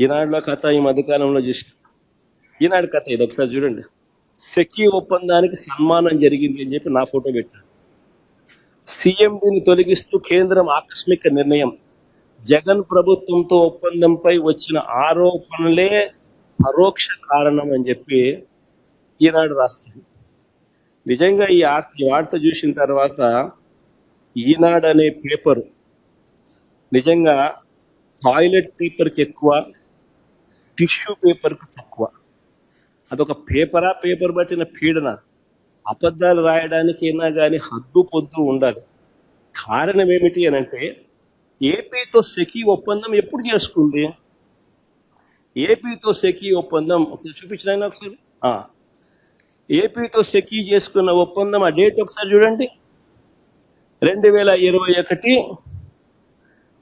ఈనాడులో కథ ఈ మధ్యకాలంలో చూసిన ఈనాడు కథ ఇది. ఒకసారి చూడండి. సెకీ ఒప్పందానికి సన్మానం జరిగింది అని చెప్పి నా ఫోటో పెట్టాడు. సీఎండిని తొలగిస్తూ కేంద్రం ఆకస్మిక నిర్ణయం. జగన్ ప్రభుత్వంతో ఒప్పందంపై వచ్చిన ఆరోపణలే పరోక్ష కారణం అని చెప్పి ఈనాడు రాస్తాడు. నిజంగా ఈ ఆర్త ఈ వార్త చూసిన తర్వాత ఈనాడు అనే పేపరు. నిజంగా టాయిలెట్ పేపర్కి ఎక్కువ టిష్యూ పేపర్కు తక్కువ. అదొక పేపరా పేపర్ పట్టిన పీడన. అబద్ధాలు రాయడానికి కానీ హద్దు పొద్దు ఉండాలి. కారణం ఏమిటి అని అంటే ఏపీతో సెకీ ఒప్పందం ఎప్పుడు చేసుకుంది? ఏపీతో సెకీ ఒప్పందం ఒకసారి చూపించిన ఒకసారి? ఏపీతో సెకీ చేసుకున్న ఒప్పందం ఆ డేట్ ఒకసారి చూడండి. రెండు వేల ఇరవై ఒకటి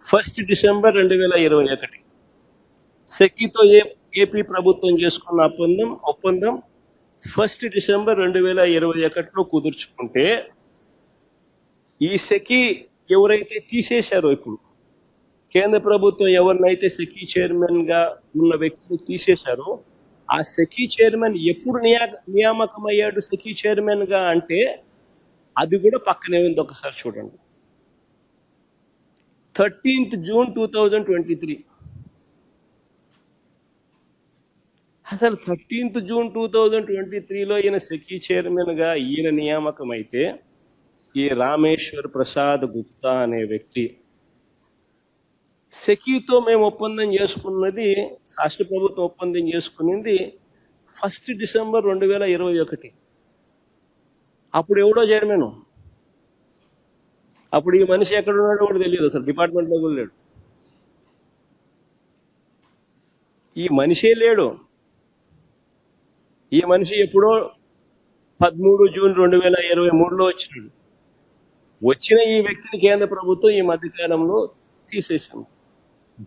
ఫస్ట్ డిసెంబర్ రెండు వేల ఇరవై ఒకటి. సెకీతో ఏ ఏపీ ప్రభుత్వం చేసుకున్న ఒప్పందం ఒప్పందం ఫస్ట్ డిసెంబర్ రెండు వేల ఇరవై ఒకటిలో కుదుర్చుకుంటే ఈ సెకీ ఎవరైతే తీసేశారో ఇప్పుడు కేంద్ర ప్రభుత్వం ఎవరినైతే సెకీ చైర్మన్గా ఉన్న వ్యక్తిని తీసేశారో ఆ సెకీ చైర్మన్ ఎప్పుడు నియా నియామకం అయ్యాడు సెకీ చైర్మన్గా అంటే అది కూడా పక్కనే ఉంది ఒకసారి చూడండి. Thirteenth June two thousand twenty three అసలు thirteenth June two thousand twenty త్రీలో ఈయన సెకీ చైర్మన్గా ఈయన నియామకం అయితే ఈ రామేశ్వర్ ప్రసాద్ గుప్తా అనే వ్యక్తి సెకీతో మేము ఒప్పందం చేసుకున్నది రాష్ట్ర ప్రభుత్వం ఒప్పందం చేసుకున్నది ఫస్ట్ డిసెంబర్ రెండు వేల ఇరవై ఒకటి. అప్పుడు ఎవడో చైర్మన్? అప్పుడు ఈ మనిషి ఎక్కడ ఉన్నాడో కూడా తెలియదు అసలు డిపార్ట్మెంట్లో కూడా లేడు. ఈ మనిషే లేడు. ఈ మనిషి ఎప్పుడో పదమూడు జూన్ రెండు వేల ఇరవై మూడులో వచ్చినాడు. వచ్చిన ఈ వ్యక్తిని కేంద్ర ప్రభుత్వం ఈ మధ్యకాలంలో తీసేసాం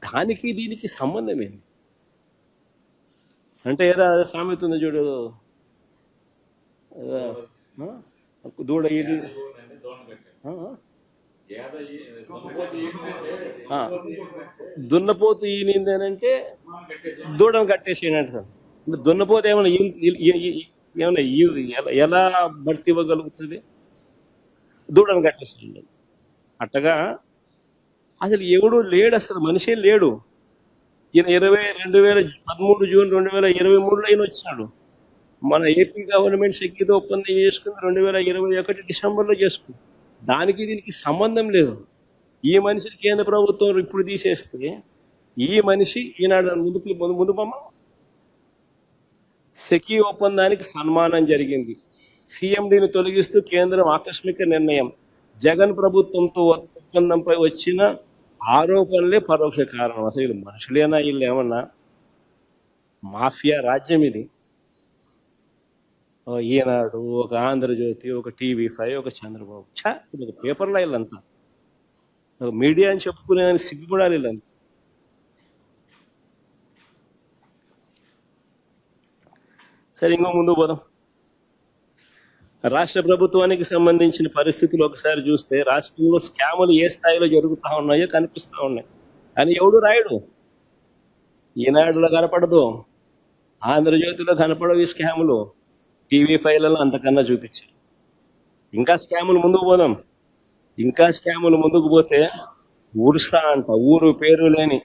దానికి దీనికి సంబంధం ఏంది? అంటే ఏదో అదే సామెత ఉంది చూడు. ఏదో? దూడ? ఆ. దున్నపోతు ఈనింది అని అంటే దూడను కట్టేసేయండి సార్. దున్నపోతే ఏమైనా ఏమైనా ఈ- ఎలా- ఎలా భర్తీ ఇవ్వగలుగుతుంది? దూడను కట్టేస్తుంది అట్టగా అసలు ఎవడు లేడు అసలు మనిషే లేడు. ఈయన ఇరవై రెండు వేల పదమూడు జూన్ రెండు వేల ఇరవై మూడులో ఈయన వచ్చినాడు. మన ఏపీ గవర్నమెంట్ సెక్యూరిటీ ఒప్పందం చేసుకుంది రెండు వేల ఇరవై ఒకటి డిసెంబర్లో చేసుకుంది. దానికి దీనికి సంబంధం లేదు. ఈ మనిషిని కేంద్ర ప్రభుత్వం ఇప్పుడు తీసేస్తే ఈ మనిషి ఈనాడు ముందుకు ముందు ముందు సెకీ ఒప్పందానికి సన్మానం జరిగింది. సీఎండీని తొలగిస్తూ కేంద్రం ఆకస్మిక నిర్ణయం. జగన్ ప్రభుత్వంతో ఒప్పందంపై వచ్చిన ఆరోపణలే పరోక్ష కారణం. అసలు వీళ్ళు మనుషులేనా వీళ్ళు ఏమన్నా? మాఫియా రాజ్యం ఇది. ఈనాడు ఒక ఆంధ్రజ్యోతి ఒక టీవీ ఫైవ్ ఒక చంద్రబాబు. ఛా ఇది ఒక పేపర్లో వీళ్ళంతా. ఒక మీడియా అని చెప్పుకునే సిగ్గుపడాలి వీళ్ళంతా. సరే ఇంకో ముందు పోదాం. రాష్ట్ర ప్రభుత్వానికి సంబంధించిన పరిస్థితులు ఒకసారి చూస్తే రాష్ట్రంలో స్కాములు ఏ స్థాయిలో జరుగుతూ ఉన్నాయో కనిపిస్తూ ఉన్నాయి. కానీ ఎవడు రాయడు? ఈనాడులో కనపడదు. ఆంధ్రజ్యోతిలో కనపడవు ఈ స్కాములు. టీవీ ఫైవ్లలో అంతకన్నా చూపించారు. ఇంకా స్కాములు ముందుకు పోదాం. ఇంకా స్కాములు ముందుకు పోతే ఉర్సా అంట. ఊరు పేరు లేని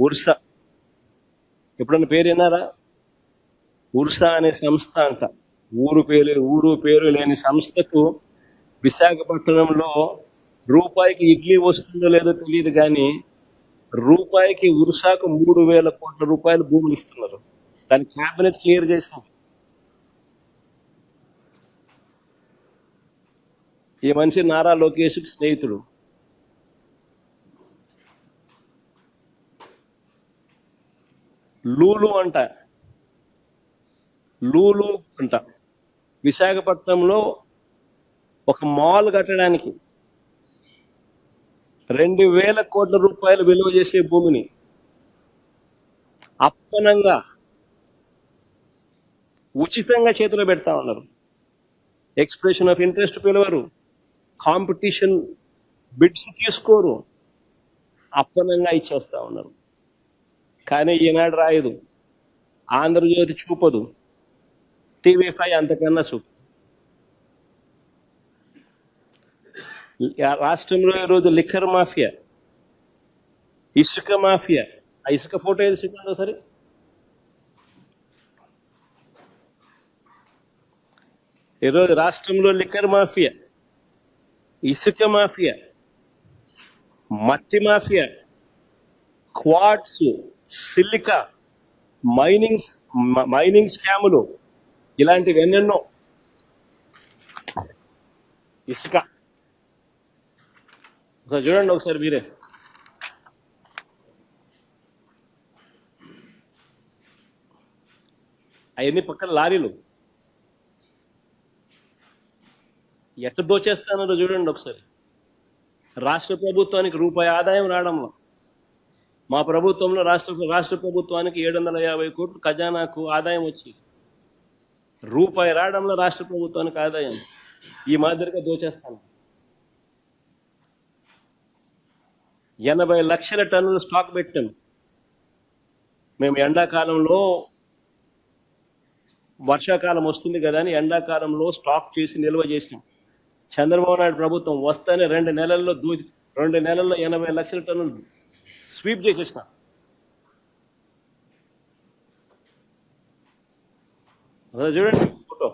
ఉర్సా. ఎప్పుడన్నా పేరు విన్నారా? ఉర్సా అనే సంస్థ అంట. ఊరు పేరు ఊరు పేరు లేని సంస్థకు విశాఖపట్నంలో రూపాయికి ఇడ్లీ వస్తుందో లేదో తెలియదు కానీ రూపాయికి ఉర్సాకు మూడు వేల కోట్ల రూపాయలు భూములు ఇస్తున్నారు. దాని క్యాబినెట్ క్లియర్ చేసాం ఈ మనిషి నారా లోకేష్కి స్నేహితుడు. లూలు అంట. లూలు అంట. విశాఖపట్నంలో ఒక మాల్ కట్టడానికి రెండు వేల కోట్ల రూపాయలు విలువ చేసే భూమిని అప్పనంగా ఉచితంగా చేతిలో పెడతా ఉన్నారు. ఎక్స్ప్రెషన్ ఆఫ్ ఇంట్రెస్ట్ పిలవరు. కాంపిటీషన్ బిడ్స్ తీసుకోరు. అప్పనంగా ఇచ్చేస్తా ఉన్నారు. కానీ ఈనాడు రాయదు. ఆంధ్రజ్యోతి చూపదు. టీవీ ఫైవ్ అంతకన్నా చూపు రాష్ట్రంలో ఈరోజు లిక్కర్ మాఫియా? ఇసుక మాఫియా? ఆ ఇసుక ఫోటో ఏది చూపిందో సరే. ఈరోజు రాష్ట్రంలో లిక్కర్ మాఫియా? ఇసుక మాఫియా? మట్టి mafia? Quartz silica minings mining స్కాములు ఇలాంటివి ఎన్నెన్నో. ఇసుక. ఒకసారి చూడండి ఒకసారి మీరే. అవన్నీ పక్కన లారీలు. ఎట్ట దోచేస్తానో చూడండి ఒకసారి. రాష్ట్ర ప్రభుత్వానికి రూపాయి ఆదాయం రావడంలో. మా ప్రభుత్వంలో రాష్ట్ర రాష్ట్ర ప్రభుత్వానికి ఏడు వందల యాభై కోట్లు ఖజానాకు ఆదాయం వచ్చి. రూపాయి రావడంలో రాష్ట్ర ప్రభుత్వానికి ఆదాయం ఈ మాదిరిగా దోచేస్తాను. ఎనభై లక్షల టన్నులు స్టాక్ పెట్టాం. మేము ఎండాకాలంలో వర్షాకాలం వస్తుంది కదా అని ఎండాకాలంలో స్టాక్ చేసి నిల్వ చేసినాం. చంద్రబాబు నాయుడు ప్రభుత్వం వస్తేనే రెండు నెలల్లో దూ రెండు నెలల్లో ఎనభై లక్షల టన్నులు స్వీప్ చేసేసిన. చూడండి ఫోటో.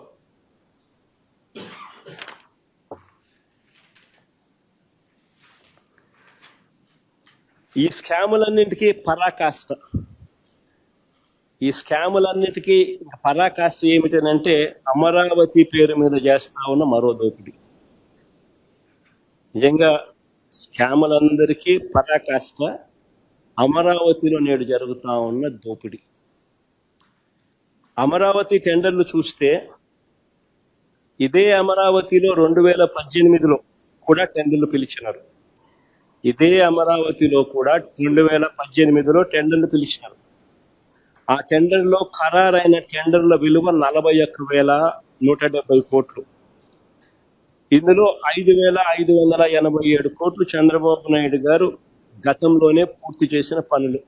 ఈ స్కాములన్నింటికీ పరాకాష్ట. ఈ స్కాములన్నిటికీ పరాకాష్ట ఏమిటనంటే అమరావతి పేరు మీద చేస్తా ఉన్న మరో దోపిడీ. నిజంగా స్కాములందరికీ పరాకాష్ట అమరావతిలో నేడు జరుగుతా ఉన్న దోపిడీ. అమరావతి టెండర్లు చూస్తే ఇదే అమరావతిలో రెండు వేల పద్దెనిమిదిలో కూడా టెండర్లు పిలిచినారు. ఇదే అమరావతిలో కూడా రెండు వేల పద్దెనిమిదిలో టెండర్లు పిలిచినారు. ఆ టెండర్లో ఖరారైన టెండర్ల విలువ నలభై ఒక్క వేల నూట డెబ్బై కోట్లు. ఇందులో ఐదు వేల ఐదు వందల ఎనభై ఏడు కోట్లు చంద్రబాబు నాయుడు గారు గతంలోనే పూర్తి చేసిన పనులు.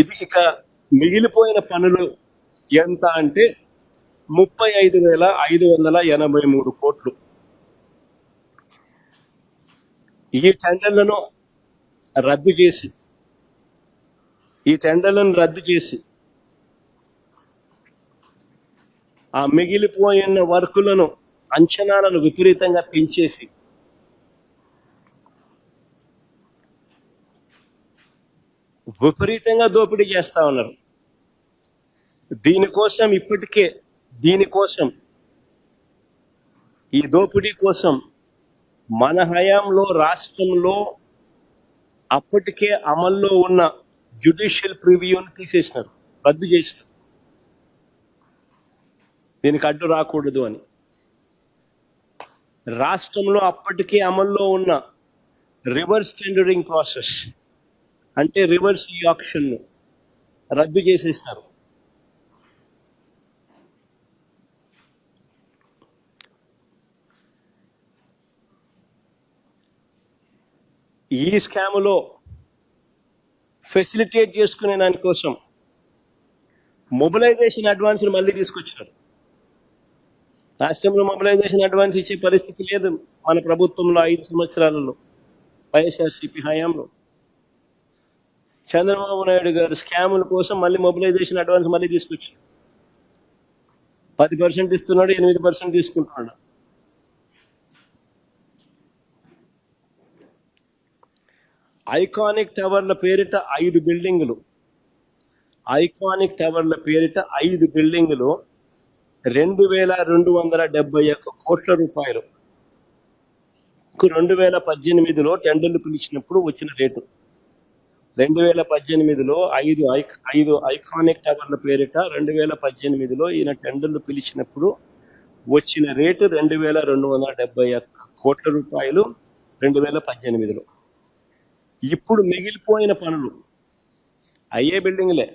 ఇది ఇక మిగిలిపోయిన పనులు ఎంత అంటే ముప్పై ఐదు వేల ఐదు వందల ఎనభై మూడు కోట్లు. ఈ టెండర్లను రద్దు చేసి ఈ టెండర్లను రద్దు చేసి ఆ మిగిలిపోయిన వర్కులను అంచనాలను విపరీతంగా పెంచేసి విపరీతంగా దోపిడీ చేస్తా ఉన్నారు. దీనికోసం ఇప్పటికే దీనికోసం ఈ దోపిడీ కోసం మన హయాంలో రాష్ట్రంలో అప్పటికే అమల్లో ఉన్న జ్యుడిషియల్ ప్రివ్యూని తీసేసినారు రద్దు చేసినారు. దీనికి అడ్డు రాకూడదు అని. రాష్ట్రంలో అప్పటికే అమల్లో ఉన్న రివర్స్ టెండరింగ్ ప్రాసెస్ అంటే రివర్స్ ఈ ఆప్షన్ను రద్దు చేసేస్తారు. ఈ స్కాములో ఫెసిలిటేట్ చేసుకునే దానికోసం మొబిలైజేషన్ అడ్వాన్స్ని మళ్ళీ తీసుకొచ్చినారు. రాష్ట్రంలో మొబిలైజేషన్ అడ్వాన్స్ ఇచ్చే పరిస్థితి లేదు మన ప్రభుత్వంలో ఐదు సంవత్సరాలలో వైఎస్ఆర్సీపీ హయాంలో. చంద్రబాబు నాయుడు గారు స్కాముల కోసం మళ్ళీ మొబిలైజేషన్ అడ్వాన్స్ మళ్ళీ తీసుకొచ్చారు. పది పర్సెంట్ ఇస్తున్నాడు ఎనిమిది పర్సెంట్ తీసుకుంటున్నాడు. ఐకానిక్ టవర్ల పేరిట ఐదు బిల్డింగులు. ఐకానిక్ టవర్ల పేరిట ఐదు బిల్డింగులు రెండు వేల రెండు వందల డెబ్బై ఒక్క కోట్ల రూపాయలు. రెండు వేల పద్దెనిమిదిలో టెండర్లు పిలిచినప్పుడు వచ్చిన రేటు. రెండు వేల పద్దెనిమిదిలో ఐదు ఐక్ ఐదు ఐకానిక్ టవర్ల పేరిట రెండు వేల పద్దెనిమిదిలో ఈయన టెండర్లు పిలిచినప్పుడు వచ్చిన రేటు రెండు వేల రెండు వందల డెబ్బై ఒక్క కోట్ల రూపాయలు రెండు వేల పద్దెనిమిదిలో. ఇప్పుడు మిగిలిపోయిన పనులు అయ్యే బిల్డింగ్లే.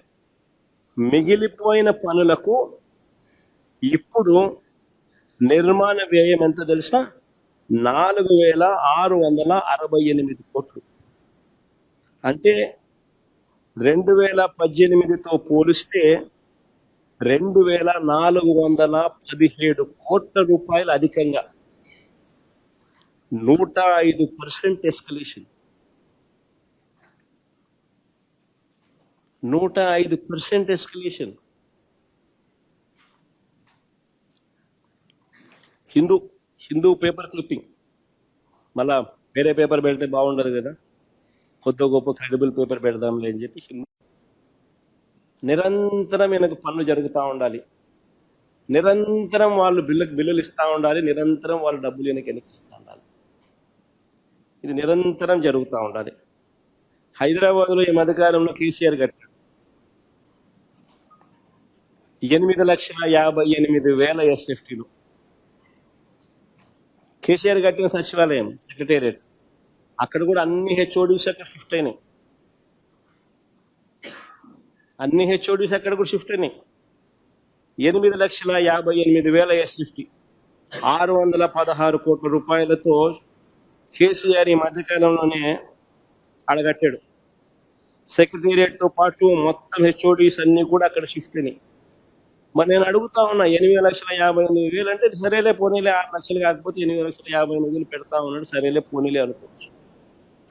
మిగిలిపోయిన పనులకు ఇప్పుడు నిర్మాణ వ్యయం ఎంత తెలుసా? నాలుగు వేల ఆరు వందల అరవై ఎనిమిది కోట్లు. అంటే రెండు వేల పద్దెనిమిదితో పోలిస్తే రెండు వేల నాలుగు వందల పదిహేడు కోట్ల రూపాయలు అధికంగా. నూట ఐదు పర్సెంట్ ఎస్కలేషన్. నూట ఐదు percent escalation. Hindu Hindu paper clipping. మళ్ళా వేరే పేపర్ పెడితే బాగుండదు కదా? కొద్ది గొప్ప క్రెడిబుల్ పేపర్ పెడదాంలే అని చెప్పి నిరంతరం ఈయనకు పనులు జరుగుతూ ఉండాలి. నిరంతరం వాళ్ళు బిల్లుకు బిల్లులు ఇస్తూ ఉండాలి. నిరంతరం వాళ్ళు డబ్బులు ఈయనకి వెనకిస్తూ ఉండాలి. ఇది నిరంతరం జరుగుతూ ఉండాలి. హైదరాబాద్లో ఈ మధ్యకాలంలో కేసీఆర్ కట్టాడు. ఎనిమిది లక్షల యాభై ఎనిమిది వేల ఎస్ఎఫ్టీలు. కేసీఆర్ కట్టిన సచివాలయం సెక్రటేరియట్ అక్కడ కూడా అన్ని హెచ్ఓడిస్ అక్కడ షిఫ్ట్ అయినాయి. అన్ని హెచ్ఓడిస్ అక్కడ కూడా షిఫ్ట్ అయినాయి. ఎనిమిది లక్షల యాభై ఎనిమిది వేల ఎస్ఎఫ్టీ ఆరు వందల పదహారు కోట్ల రూపాయలతో కేసీఆర్ ఈ మధ్యకాలంలోనే అడగట్టాడు. సెక్రటేరియట్తో పాటు మొత్తం హెచ్ఓడిస్ అన్నీ కూడా అక్కడ షిఫ్ట్ అయినాయి. మరి నేను అడుగుతా ఉన్నా ఎనిమిది లక్షల యాభై ఎనిమిది వేలు అంటే సరేలే పోనీలే ఆరు లక్షలు కాకపోతే ఎనిమిది లక్షల యాభై ఎనిమిది వేలు పెడతా ఉన్నాడు సరేలే పోనీలే అనుకోవచ్చు.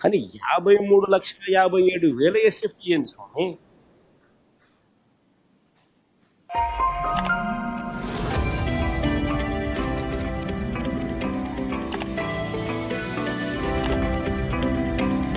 కానీ యాభై మూడు లక్షల యాభై ఏడు వేల ఎస్ఎఫ్టీ ఏంది స్వామి.